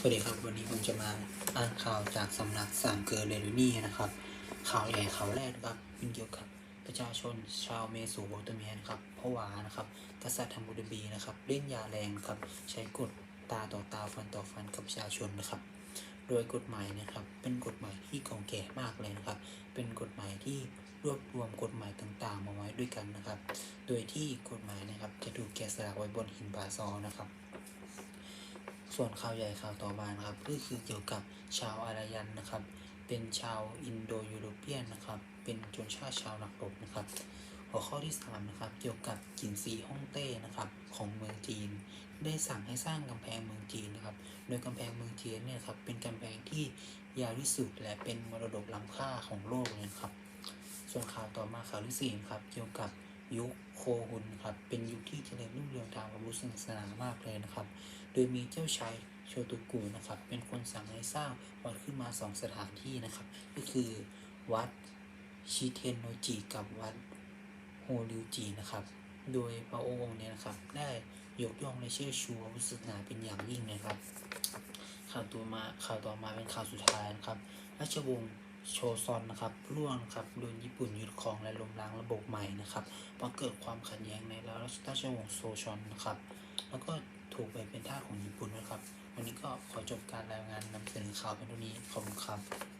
สวัสดีครับ วันนี้ผมจะมาอ้างข่าวจากสำนักสามเกอร์เรลินี่นะครับ ข่าวใหญ่ข่าวแรกนะครับเป็นเกี่ยวกับประชาชนชาวเมโสโปเตเมียนะครับเพวานะครับกษัตริย์ฮัมบูดบีนะครับเล่นยาแรงครับใช้กฎตาต่อตาฟันต่อฟันกับประชาชนนะครับ โดยกฎหมายนะครับเป็นกฎหมายที่เก่าแก่มากเลยนะครับ เป็นกฎหมายที่รวบรวมกฎหมายต่างๆมาไว้ด้วยกันนะครับ โดยที่กฎหมายนะครับจะถูกแกะสลักไว้บนหินบาซอลนะครับ ส่วนข่าวใหญ่ข่าวต่อมานะครับก็คือเกี่ยวกับชาวอารยันนะครับ เป็นชาวอินโดยูโรเปียนนะครับ เป็นชนชาติชาวนักรบนะครับ หัวข้อที่3นะครับเกี่ยวกับจินซีฮ่องเต้นะครับของเมืองจีน ได้สั่งให้สร้างกำแพงเมืองจีนนะครับ โดยกำแพงเมืองจีนเนี่ยครับเป็นกำแพงที่ยาวที่สุดและเป็นมรดกล้ำค่าของโลกเลยนะครับ ส่วนข่าวต่อมาข่าวที่สี่ครับเกี่ยวกับ ยุคโคฮุนครับ เป็นยุคที่เจริญรุ่งเรืองทางพระพุทธศาสนามากเลยนะครับ โดยมีเจ้าชายโชตุกุนะครับ เป็นคนสั่งให้สร้างวัดขึ้นมาสองสถานที่นะครับ ก็คือวัดชิเทนโนจิกับวัดโฮริวจินะครับ โดยพระองค์เนี่ยนะครับ ได้ยกย่องและเชื่อชูพระพุทธศาสนาเป็นอย่างยิ่งนะครับ ข่าวต่อมาข่าวต่อมาเป็นข่าวสุดท้ายนะครับ ราชวงศ์ โชซอนนะครับร่วงครับโดนญี่ปุ่นยึดครองและล้มล้างระบบใหม่นะครับเพราะเกิดความขัดแย้งในราชวงศ์โซชอนนะครับ แล้วก็ถูกไปเป็นทาสของญี่ปุ่นนะครับ วันนี้ก็ขอจบการรายงานนำเสนอข่าวเป็นเท่านี้ขอบคุณครับ